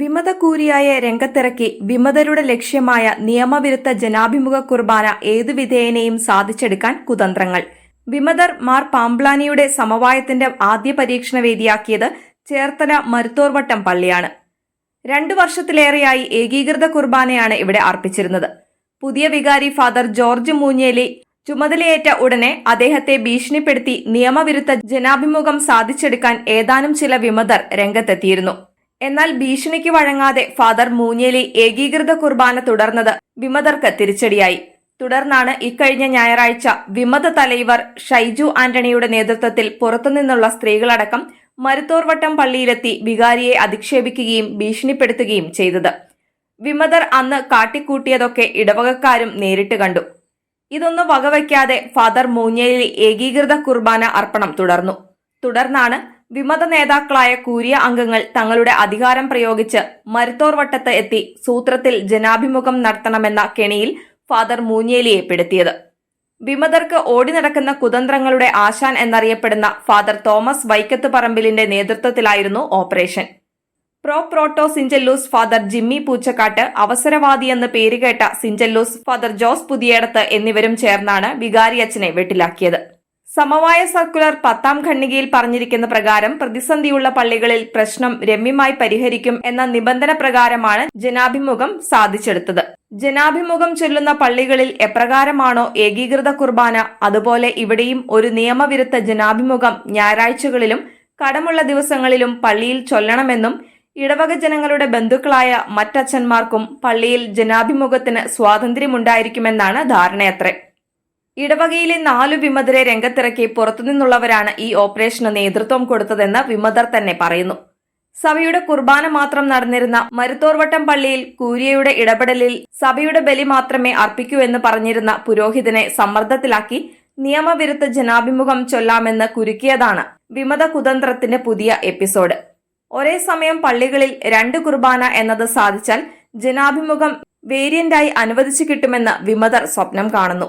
വിമതകൂരിയായ രംഗത്തിറക്കി വിമതരുടെ ലക്ഷ്യമായ നിയമവിരുദ്ധ ജനാഭിമുഖ കുർബാന ഏതു വിധേയനെയും സാധിച്ചെടുക്കാൻ കുതന്ത്രങ്ങൾ. വിമതർ മാർ പാംബ്ലാനിയുടെ സമവായത്തിന്റെ ആദ്യ പരീക്ഷണ വേദിയാക്കിയത് ചേർത്തല മരുത്തോർവട്ടം പള്ളിയാണ്. രണ്ടു വർഷത്തിലേറെയായി ഏകീകൃത കുർബാനയാണ് ഇവിടെ അർപ്പിച്ചിരുന്നത്. പുതിയ വികാരി ഫാദർ ജോർജ് മൂഞ്ഞേലി ചുമതലയേറ്റ ഉടനെ അദ്ദേഹത്തെ ഭീഷണിപ്പെടുത്തി നിയമവിരുദ്ധ ജനാഭിമുഖം സാധിച്ചെടുക്കാൻ ഏതാനും ചില വിമതർ രംഗത്തെത്തിയിരുന്നു. എന്നാൽ ഭീഷണിക്ക് വഴങ്ങാതെ ഫാദർ മൂഞ്ഞേലി ഏകീകൃത കുർബാന തുടർന്നത് വിമതർക്ക് തിരിച്ചടിയായി. തുടർന്നാണ് ഇക്കഴിഞ്ഞ ഞായറാഴ്ച വിമത തലൈവർ ഷൈജു ആന്റണിയുടെ നേതൃത്വത്തിൽ പുറത്തുനിന്നുള്ള സ്ത്രീകളടക്കം മരുത്തോർവട്ടം പള്ളിയിലെത്തി വികാരിയെ അധിക്ഷേപിക്കുകയും ഭീഷണിപ്പെടുത്തുകയും ചെയ്തത്. വിമതർ അന്ന് കാട്ടിക്കൂട്ടിയതൊക്കെ ഇടവകക്കാരും നേരിട്ട് കണ്ടു. ഇതൊന്നും വകവയ്ക്കാതെ ഫാദർ മൂഞ്ഞേലി ഏകീകൃത കുർബാന അർപ്പണം തുടർന്നു. തുടർന്നാണ് വിമത നേതാക്കളായ കൂരിയ അംഗങ്ങൾ തങ്ങളുടെ അധികാരം പ്രയോഗിച്ച് മരുത്തോർ വട്ടത്ത് എത്തി സൂത്രത്തിൽ ജനാഭിമുഖം നടത്തണമെന്ന കെണിയിൽ ഫാദർ മൂഞ്ഞേലിയെ പെടുത്തിയത്. വിമതർക്ക് ഓടി നടക്കുന്ന കുതന്ത്രങ്ങളുടെ ആശാൻ എന്നറിയപ്പെടുന്ന ഫാദർ തോമസ് വൈക്കത്ത് പറമ്പിലിന്റെ നേതൃത്വത്തിലായിരുന്നു operation. Pro proto syncellus father Jimmy Poochakkattu അവസരവാദിയെന്ന് പേരുകേട്ട സിഞ്ചല്ലൂസ് ഫാദർ ജോസ് പുതിയേടത്ത് എന്നിവരും ചേർന്നാണ് വികാരിയച്ഛനെ വെട്ടിലാക്കിയത്. സമവായ സർക്കുലർ പത്താം ഖണ്ഡികയിൽ പറഞ്ഞിരിക്കുന്ന പ്രകാരം പ്രതിസന്ധിയുള്ള പള്ളികളിൽ പ്രശ്നം രമ്യമായി പരിഹരിക്കും എന്ന നിബന്ധന പ്രകാരമാണ് ജനാഭിമുഖം സാധിച്ചെടുത്തത്. ജനാഭിമുഖം ചൊല്ലുന്ന പള്ളികളിൽ എപ്രകാരമാണോ ഏകീകൃത കുർബാന? അതുപോലെ ഇവിടെയും ഒരു നിയമവിരുദ്ധ ജനാഭിമുഖം ഞായറാഴ്ചകളിലും കടമുള്ള ദിവസങ്ങളിലും പള്ളിയിൽ ചൊല്ലണമെന്നും ഇടവക ജനങ്ങളുടെ ബന്ധുക്കളായ മറ്റച്ഛന്മാർക്കും പള്ളിയിൽ ജനാഭിമുഖത്തിന് സ്വാതന്ത്ര്യമുണ്ടായിരിക്കുമെന്നാണ് ധാരണയത്രേ. ഇടവകയിലെ നാലു വിമതരെ രംഗത്തിറക്കി പുറത്തുനിന്നുള്ളവരാണ് ഈ ഓപ്പറേഷന് നേതൃത്വം കൊടുത്തതെന്ന് വിമതർ തന്നെ പറയുന്നു. സഭയുടെ കുർബാന മാത്രം നടന്നിരുന്ന മരുത്തോർവട്ടം പള്ളിയിൽ കൂരിയയുടെ ഇടപെടലിൽ സഭയുടെ ബലി മാത്രമേ അർപ്പിക്കൂ എന്ന് പറഞ്ഞിരുന്ന പുരോഹിതനെ സമ്മർദ്ദത്തിലാക്കി നിയമവിരുദ്ധ ജനാഭിമുഖം ചൊല്ലാമെന്ന് കുരുക്കിയതാണ് വിമത കുതന്ത്രത്തിന്റെ പുതിയ എപ്പിസോഡ്. ഒരേ സമയം പള്ളികളിൽ രണ്ട് കുർബാന എന്നത് സാധിച്ചാൽ ജനാഭിമുഖം വേരിയന്റായി അനുവദിച്ചു കിട്ടുമെന്ന് വിമതർ സ്വപ്നം കാണുന്നു.